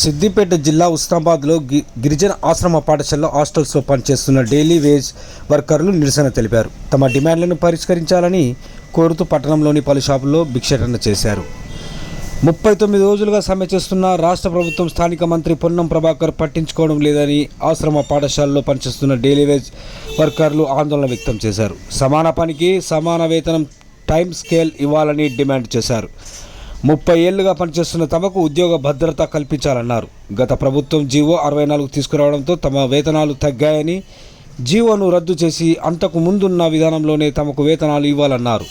సిద్దిపేట జిల్లా ఉస్నాబాద్లో గి గిరిజన ఆశ్రమ పాఠశాలలో హాస్టల్స్లో పనిచేస్తున్న డైలీ వేజ్ వర్కర్లు నిరసన తెలిపారు. తమ డిమాండ్లను పరిష్కరించాలని కోరుతూ పట్టణంలోని పలు షాపుల్లో భిక్షాటన చేశారు. ముప్పై తొమ్మిది రోజులుగా సమ్మె చేస్తున్న రాష్ట్ర ప్రభుత్వం స్థానిక మంత్రి పొన్నం ప్రభాకర్ పట్టించుకోవడం లేదని ఆశ్రమ పాఠశాలలో పనిచేస్తున్న డైలీ వేజ్ వర్కర్లు ఆందోళన వ్యక్తం చేశారు. సమాన పనికి సమాన వేతనం టైం స్కేల్ ఇవ్వాలని డిమాండ్ చేశారు. ముప్పై ఏళ్ళుగా పనిచేస్తున్న తమకు ఉద్యోగ భద్రత కల్పించాలన్నారు. గత ప్రభుత్వం జీవో అరవై నాలుగు తీసుకురావడంతో తమ వేతనాలు తగ్గాయని జీవోను రద్దు చేసి అంతకు ముందున్న విధానంలోనే తమకు వేతనాలు ఇవ్వాలన్నారు.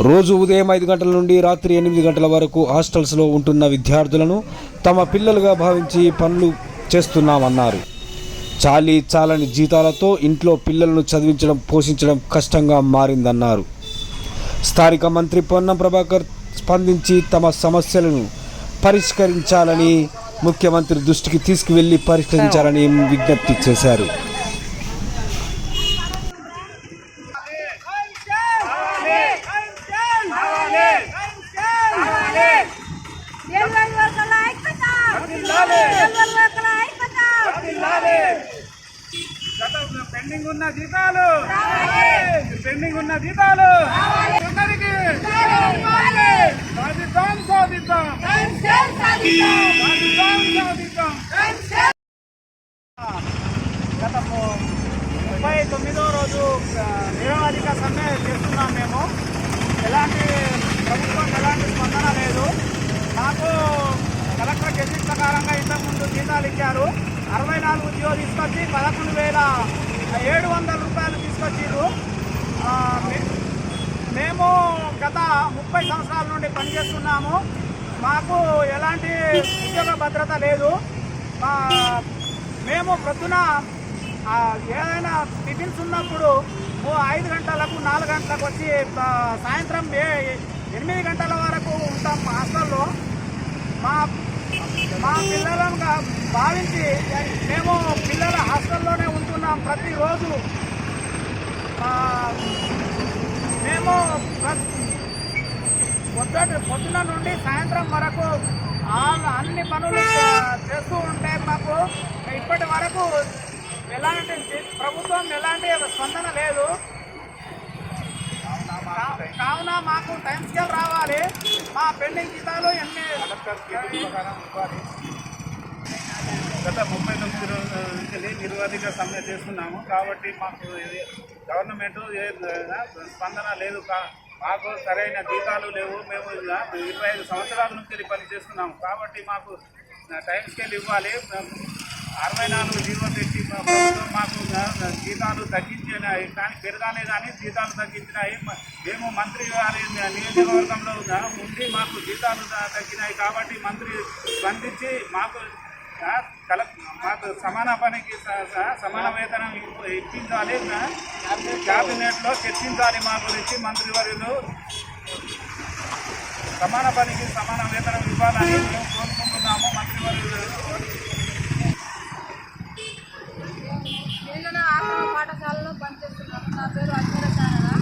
రోజు ఉదయం ఐదు గంటల నుండి రాత్రి ఎనిమిది గంటల వరకు హాస్టల్స్లో ఉంటున్న విద్యార్థులను తమ పిల్లలుగా భావించి పనులు చేస్తున్నామన్నారు. చాలీ చాలని జీతాలతో ఇంట్లో పిల్లలను చదివించడం పోషించడం కష్టంగా మారిందన్నారు. స్థానిక మంత్రి పొన్నం ప్రభాకర్ స్పందించి తమ సమస్యలను పరిష్కరించాలని ముఖ్యమంత్రి దృష్టికి తీసుకువెళ్ళి పరిష్కరించాలని విజ్ఞప్తి చేశారు. పెండింగ్ ఉన్న జీతాలు. పెండింగ్ ఉన్న జీతాలు. అందరికి. సాధిద్దాం సాధిద్దాం సాధిద్దాం సాధిద్దాం గత ముప్పై తొమ్మిదో రోజు నిరవధిక సమ్మె చేస్తున్నాం మేము. ఎలాంటి ప్రభుత్వం ఎలాంటి స్పందన లేదు. మాకు కలెక్టర్ గెజిట్ ప్రకారంగా ఇంతకుముందు జీతాలు ఇచ్చారు. అరవై నాలుగు జియో తీసుకొచ్చి పదకొండు వేల ఏడు వందల రూపాయలు తీసుకొచ్చారు మేము గత ముప్పై సంవత్సరాల నుండి పనిచేస్తున్నాము. మాకు ఎలాంటి ఉద్యోగ భద్రత లేదు. మా మేము ప్రొద్దున ఏదైనా టిఫిన్స్ ఉన్నప్పుడు ఐదు గంటలకు నాలుగు గంటలకు వచ్చి సాయంత్రం ఏ- ఎనిమిది గంటల వరకు ఉంటాం హాస్టల్లో. మా మా పిల్లలను భావించి మేము పిల్లల హాస్టల్లోనే ఉంటున్నాం ప్రతిరోజు. మేము పొద్దు పొద్దున నుండి సాయంత్రం వరకు అన్ని పనులు చేస్తూ ఉంటే మాకు ఇప్పటి వరకు ఎలాంటి ప్రభుత్వం ఎలాంటి స్పందన లేదు. కావున మాకు టైం స్కేల్ రావాలి. మా పెండింగ్ జీతాలు ఎన్ని? గత ముప్పై తొమ్మిది రోజుల నుంచి నిరువధిక సమ్మె చేస్తున్నాము. కాబట్టి మాకు గవర్నమెంట్ ఏ స్పందన లేదు. కా- మాకు సరైన జీతాలు లేవు. మేము ఇలా ఇరవై ఐదు సంవత్సరాల నుంచి పని చేస్తున్నాము కాబట్టి మాకు టైం స్కేల్ ఇవ్వాలి. అరవై నాలుగు జీవో తెచ్చి మాకు జీతాలు తగ్గించినాయి కానీ పెరగాలే కానీ జీతాలు తగ్గించినాయి మేము మంత్రి గారి నియోజకవర్గంలో ఉండి మాకు జీతాలు తగ్గినాయి కాబట్టి మంత్రి స్పందించి మాకు కల మాకు సమాన పనికి సమాన వేతనం ఇప్పించాలి క్యాబినెట్లో చర్చించాలి మా గురించి మంత్రివర్యులు సమాన పనికి సమాన వేతనం ఇవ్వాలని మేము కోరుకుంటున్నాము మంత్రివర్యులు గిరిజన ఆశ్రమ పాఠశాలలో పనిచేస్తున్నాము నా పేరు అజ్మీర శారద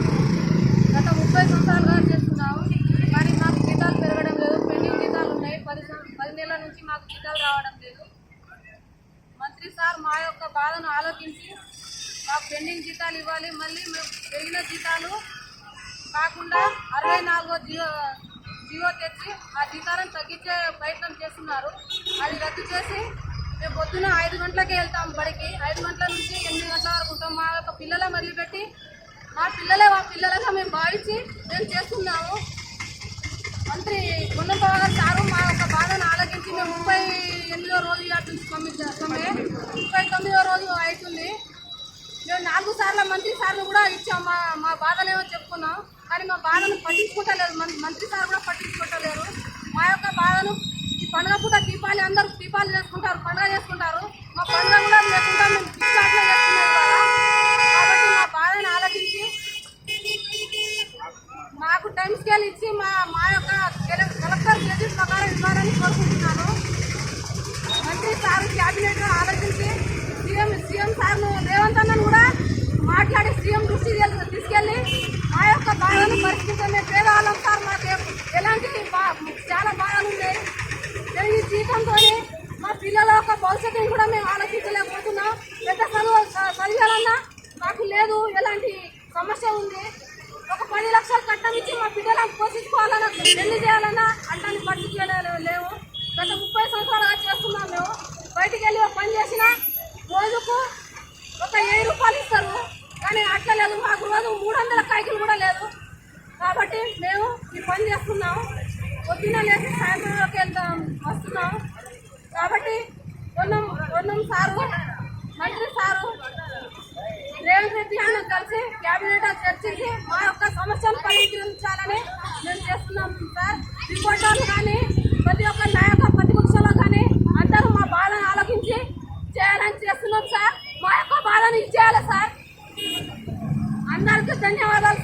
గత ముప్పై సంవత్సరాలుగా చేస్తున్నాము కానీ మాకు జీతాలు పెరగడం లేదు పెండింగ్ జీతాలు ఉన్నాయి పది సం- పది నెలల జీతాలు రావడం లేదు. మంత్రి సార్ మా యొక్క బాధను ఆలోచించి మాకు పెండింగ్ జీతాలు ఇవ్వాలి. మళ్ళీ మేము పెరిగిన జీతాలు కాకుండా అరవై నాలుగో జియో జియో తెచ్చి ఆ జీతాలను తగ్గించే ప్రయత్నం చేస్తున్నారు. అది రద్దు చేసి మేము పొద్దున ఐదు గంటలకే వెళ్తాం బడికి. ఐదు గంటల నుంచి ఎనిమిది గంటల వరకు ఉంటాం. మా యొక్క పిల్లల వదిలిపెట్టి మా పిల్లలే మా పిల్లలుగా మేము భావించి మేము చేస్తున్నాము. మంత్రి పొన్నంపవర్ సారు మా యొక్క బాధను ముప్పై ఎనిమిదో రోజు అటు నుంచి ముప్పై తొమ్మిదో రోజు అవుతుంది. మేము నాలుగు సార్లు మంత్రి సార్లు కూడా ఇచ్చాం. మా మా బాధలేమో చెప్పుకున్నాం. కానీ మా బాధను పట్టించుకుంటలేదు మం- మంత్రి సార్ కూడా పట్టించుకుంటలేరు. మా యొక్క బాధను ఈ పండుగ పూట దీపాలు అందరూ దీపాలు చేసుకుంటారు పండుగ చేసుకుంటారు. మా పండుగ కూడా లేకుండా మేము డిస్చార్జ్లో చేసుకున్నాం కాబట్టి మా బాధను ఆలోచించి మాకు టైం స్కేల్ ఇచ్చి మా మా యొక్క కలె- ప్రకారం ఇవ్వాలని కోరుకుంటున్నాను. మంత్రి సార్ క్యాబినెట్ ఆలోచించి సీఎం సీఎం సార్ను రేవంత్ అన్నను కూడా మాట్లాడి సీఎం దృష్టి తీసుకెళ్ళి మా యొక్క బాధను పరిష్కరించే పేదవాళ్ళం సార్ మాకు ఎలాంటి బా- చాలా బాధలు ఉన్నాయి. ఈ జీతంతో మా భవిష్యత్తుని కూడా మేము ఆలోచించలేకపోతున్నాం. పెద్ద చదువు చ- చదివాలన్నా మాకు లేదు ఎలాంటి సమస్య ఉంది. ఒక పది లక్షలు కట్టమిచ్చి మా బిడ్డలను పోషించుకోవాలన్నా పెళ్ళి చేయాలన్నా మూడు వందల కాయకులు కూడా లేదు. కాబట్టి మేము ఈ పని చేస్తున్నాము. పొద్దున్న లేచి సాయంత్రంలోకి వెళ్తాం వస్తున్నాము. కాబట్టి పొన్నం పొన్నం సారు మంత్రి సారు రేవంత్ రెడ్డి అన్న కలిసి క్యాబినెట్ చర్చించి మా యొక్క సమస్యను పరిష్కరించాలని మేము చేస్తున్నాం సార్. రిపోర్టర్లు కానీ ప్రతి ఒక్క నాయక ప్రతిపక్షంలో కానీ అందరూ మా బాధను ఆలోచించి చేయాలని చేస్తున్నాం సార్. మా యొక్క బాధను ఇచ్చేయాలి సార్. 你好，大哥